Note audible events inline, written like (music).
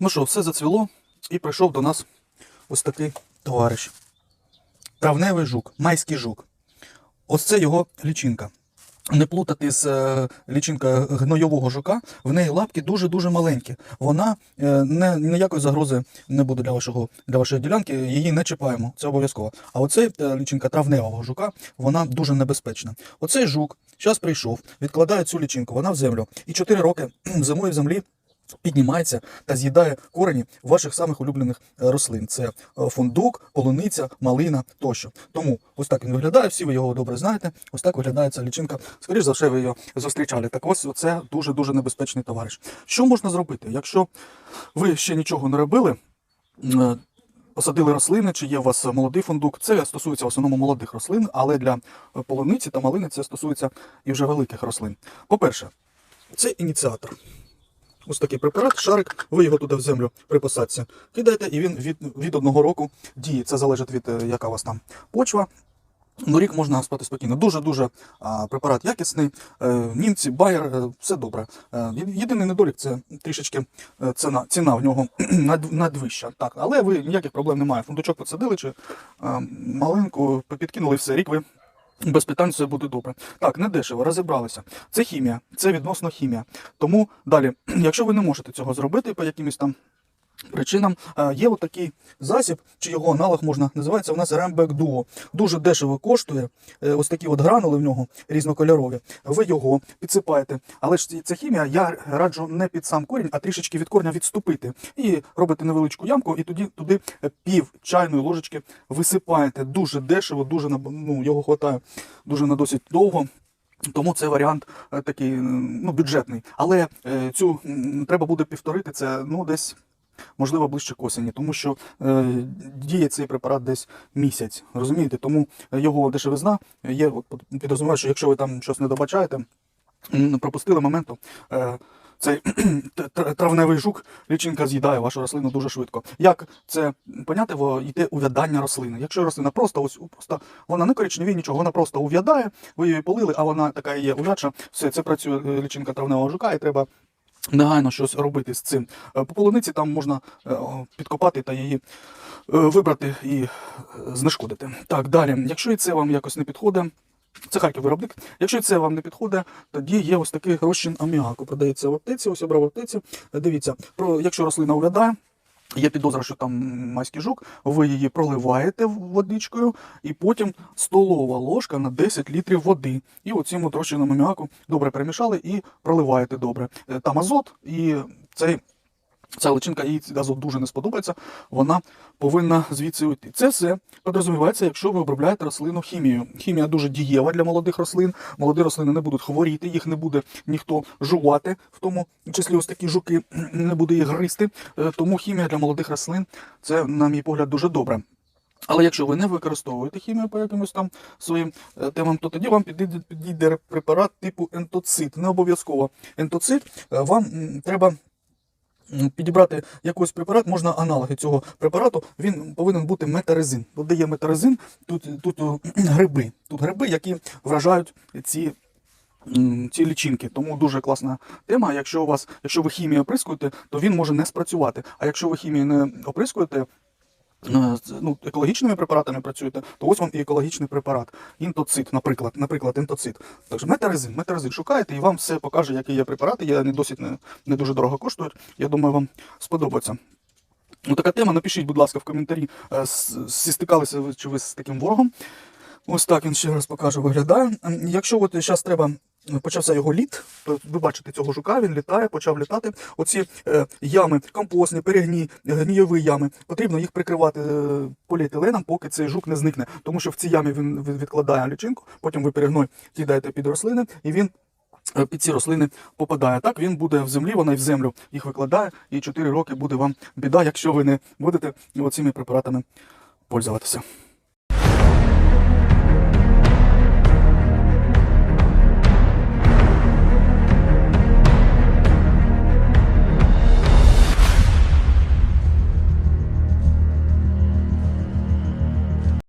Ну що, все зацвіло, і прийшов до нас ось такий товариш. Травневий жук, майський жук. Ось це його лічинка. Не плутати з е, лічинка гнойового жука, в неї лапки дуже-дуже маленькі. Вона е, не, ніякої загрози не буде для, вашого, для вашої ділянки, її не чіпаємо, це обов'язково. А оцей е, лічинка травневого жука, вона дуже небезпечна. Оцей жук зараз прийшов, відкладає цю лічинку, вона в землю. І 4 роки (clears throat) зимує в землі піднімається та з'їдає корені ваших самих улюблених е, рослин. Це е, фундук, полуниця, малина тощо. Тому ось так він виглядає, всі ви його добре знаєте. Ось так виглядає ця лічинка. Скоріше за все, ви її зустрічали. Так ось це дуже-дуже небезпечний товариш. Що можна зробити, якщо ви ще нічого не робили? е, Посадили рослини, чи є у вас молодий фундук. Це стосується в основному молодих рослин, але для полуниці та малини це стосується і вже великих рослин. По-перше, це ініціатор. Ось такий препарат, шарик, ви його туди в землю при посадці кидаєте, і він від, від одного року діє. Це залежить від е, яка у вас там почва. Ну, рік можна спати спокійно. Дуже-дуже препарат якісний. Е, німці, байер, е, все добре. Єдиний недолік це трішечки ціна, ціна в нього (clears throat) надвища. Так, але ви ніяких проблем немає. Фундучок посадили чи маленьку підкинули все, рік ви без питань все буде добре. Так, не дешево, розібралися. Це хімія, це відносно хімія. Тому далі, (clears throat) якщо ви не можете цього зробити по якимось там причинам, е, є отакий засіб, чи його аналог можна називається у нас Рембек Duo. Дуже дешево коштує. е, Ось такі от гранули в нього різнокольорові. Ви його підсипаєте. Але ж ця хімія я раджу не під сам корінь, а трішечки від корня відступити. І робите невеличку ямку, і тоді туди пів чайної ложечки висипаєте. Дуже дешево, дуже ну, його хватає дуже на досить довго. Тому це варіант е, такий ну, бюджетний. Але цю треба буде повторити це ну, десь, можливо, ближче к осені, тому що е, діє цей препарат десь місяць. Розумієте? Тому його дешевизна є. От, підрозуміваю, що якщо ви там щось не добачаєте, пропустили моменту. Е, цей (clears throat) травневий жук лічинка з'їдає вашу рослину дуже швидко. Як це поняти, во- йде увядання рослини. Якщо рослина просто ось просто вона не коричневі, нічого, вона просто увядає, ви її полили, а вона така є увядша, все, це працює е, лічинка травневого жука, і треба негайно щось робити з цим. пополониці, По полуниці там можна е, підкопати та її е, вибрати і е, знешкодити. Так, далі, якщо і це вам якось не підходить. Це Харків виробник. Якщо це вам не підходить, тоді є ось такий розчин аміаку. Продається в аптеці, ось обрав аптеці. Е, Дивіться, про якщо рослина увядає, Є підозра, що там майський жук, ви її проливаєте водичкою, і потім столова ложка на 10 літрів води. І оцім отрощеному м'яку добре перемішали і проливаєте добре. Е, Там азот, і цей, ця личинка, їй азот дуже не сподобається, вона повинна звідси уйти. Це все підрозумівається, якщо ви обробляєте рослину хімією. Хімія дуже дієва для молодих рослин. Молоді рослини не будуть хворіти, їх не буде ніхто жувати, в тому числі ось такі жуки, (clears throat) не буде їх гризти. Е, Тому хімія для молодих рослин це, на мій погляд, дуже добре. Але якщо ви не використовуєте хімію по якимось там своїм е, темам, то тоді вам підійде, підійде препарат типу ентоцит. Не обов'язково ентоцит. Е, Вам треба підібрати якийсь препарат, можна аналоги цього препарату, він повинен бути метарезин. Тут де є метарезин, тут, тут гриби. Тут гриби, які вражають ці. Ці лічинки, тому дуже класна тема. Якщо у вас, якщо ви хімію оприскуєте, то він може не спрацювати. А якщо ви хімію не оприскуєте, ну, екологічними препаратами працюєте, то ось вам і екологічний препарат. Інтоцит, наприклад, наприклад, інтоцит. Так що метарезин, метарезин шукаєте, і вам все покаже, які є препарати. Є не досить не, не дуже дорого коштують. Я думаю, вам сподобається. Ну, така тема. Напишіть, будь ласка, в коментарі, е, стикалися ви чи ви з таким ворогом. Ось так він ще раз покаже, виглядає. Якщо от зараз треба. Почався його літ, ви бачите цього жука, він літає, почав літати. Оці е, ями, компостні, перегні, е, гнійові ями. Потрібно їх прикривати е, поліетиленом, поки цей жук не зникне. Тому що в цій ямі він відкладає лічинку, потім ви перегной кидаєте під рослини, і він е, під ці рослини попадає. Так він буде в землі, вона і в землю їх викладає, і 4 роки буде вам біда, якщо ви не будете цими препаратами пользуватися.